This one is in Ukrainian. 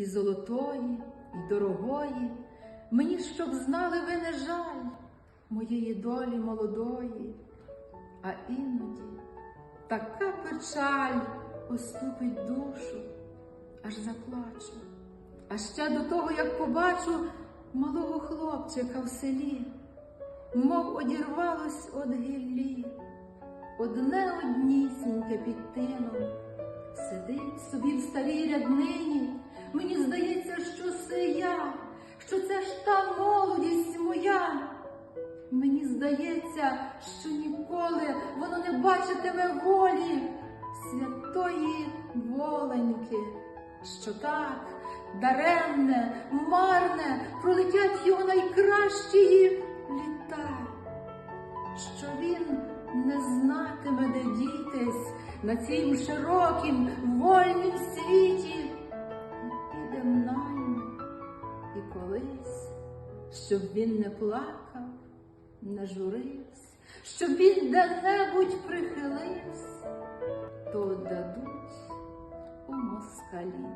і золотої, і дорогої. Мені, щоб знали ви не жаль моєї долі молодої, а іноді така печаль оступить душу, аж заплачу. А ще до того, як побачу малого хлопчика в селі, мов одірвалось од гіллі, одне однісіньке під тином, сидить собі в старій ряднині. Мені здається, що це я, що це ж та молодість моя. Мені здається, що ніколи воно не бачитиме волі святої воленьки, що так даремне, марне пролетять його найкращі літа, що він не знатиме, де дітись на цім широкім вольнім світі, щоб він не плакав, не журився, щоб він де-небудь прихилився, то дадуть у москалі.